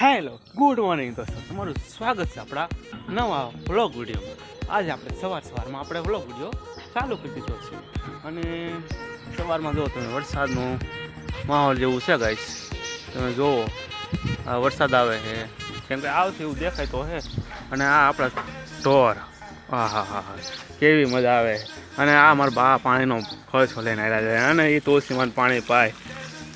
Hello good morning દોસ્તો. તમારું સ્વાગત છે આપણા નવા વ્લોગ વિડીયોમાં. આજે આપણે સવાર સવારમાં આપણે વ્લોગ વીડિયો ચાલુ કરી દીધો છે. અને સવારમાં જો તમે વરસાદનો માહોલ જેવું છે ગાઈસ તમે જુઓ, આ વરસાદ આવે છે. કેમ કે આવશે એવું દેખાય તો હે. અને આ આપણા ઢોર. હા હા હા હા. કેવી મજા આવે. અને આ મારા બા પાણીનો ખર્ચો લઈને આવ્યા છે. અને એ તુલસીમાં પાણી પાય.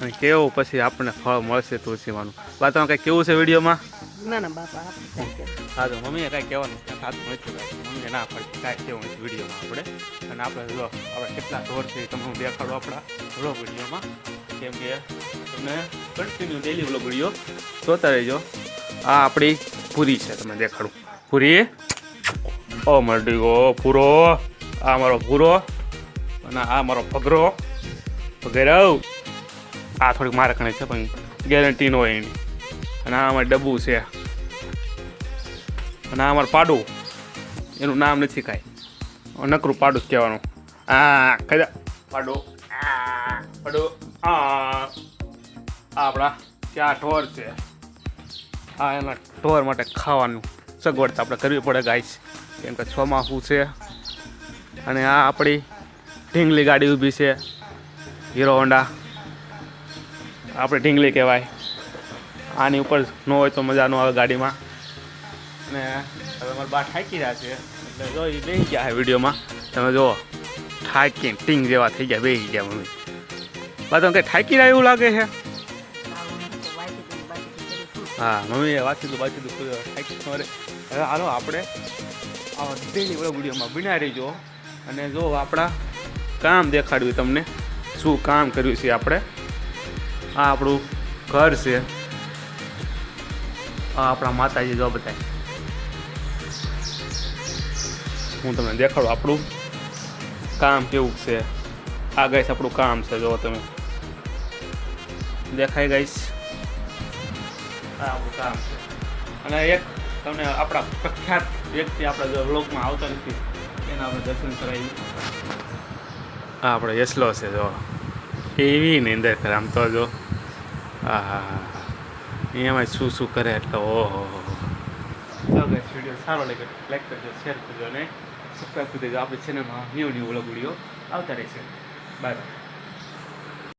અને કેવું પછી આપણને ફળ મળશે તુલસીમાંનું. તમે કંઈ કેવું છે વિડીયોમાં? ના ના બાપા. હા તો મમ્મીએ કાંઈ કહેવાનું થતું નથી ભાઈ મમ્મીએ ના પડતી કાંઈ કહેવું નથી વિડીયોમાં આપણે. અને આપણે જો આપણે કેટલા તમને હું દેખાડું આપણા વ્લોગ વિડીયોમાં. કેમ કે તમને કન્ટિન્યુ ડેલી ઓલો વીડિયો જોતા રહેજો. આ આપણી પૂરી છે તમને દેખાડું. પૂરી? ઓ મરડી ગો પૂરો. આ મારો પૂરો. અને આ મારો પગરો. પગેરવ. આ થોડીક મારકણી છે, પણ ગેરંટી ન હોય એની. અને આ અમારે ડબ્બુ છે. અને આ અમારું પાડું. એનું નામ નથી કાંઈ. નકરું પાડું જ કહેવાનું. આ કદા પાડો. પાડો. આ. આપણા ત્યાં ઢોર છે. આ એના ઢોર માટે ખાવાનું સગવડતા આપણે કરવી પડે ગાઈશ કેમ કે ચોમાસું છે. અને આ આપણી ઢીંગલી ગાડી ઊભી છે. હીરો હોન્ડા. આપણે ઢીંગલી કહેવાય. આની ઉપર ન હોય તો મજા ન આવે ગાડીમાં. અને હવે અમારે બા ઠાકી રહ્યા છે. એટલે જો એ બેસી ગયા છે વિડીયોમાં. તમે જુઓ ઠાકી ટીંગ જેવા થઈ ગયા બેસી ગયા મમ્મી. બા તમે કંઈ ઠાકી રહ્યા એવું લાગે છે. હા, મમ્મીએ વાંચી દઉં વાંચી દઉં ઠાકી હવે હાલો આપણે આ ડેલી બધા વિડીયોમાં બિના રહીજો. અને જો આપણા કામ દેખાડ્યું તમને. શું કામ કર્યું છે આપણે? આ આપણું ઘર છે. આ આપણા માતાજી જો બધા હું તમને દેખાડું આપણું કામ કેવું છે. આ ગાઈસ આપણું કામ છે જો તમે. દેખાય ગાઈસ? આ આપણું કામ છે. અને એક તમને આપણા પ્રખ્યાત વ્યક્તિ આપણા જો વ્લોગમાં આવતા નથી, એના આપણે દર્શન કરાવી આ આપણે યસલો છે જો એવી નિંદર કરે. આમ તો જો હા હા એમાં શું શું કરે એટલે ઓહો. ચાલો ગાઈસ વીડિયો સારો લાગે લાઈક કરજો શેર કરજો અને સબસ્ક્રાઈબ કરી દેજો. આપણી ચેનલમાં ન્યૂ ન્યૂ વ્લોગ વીડિયો આવતા રહેશે. Bye bye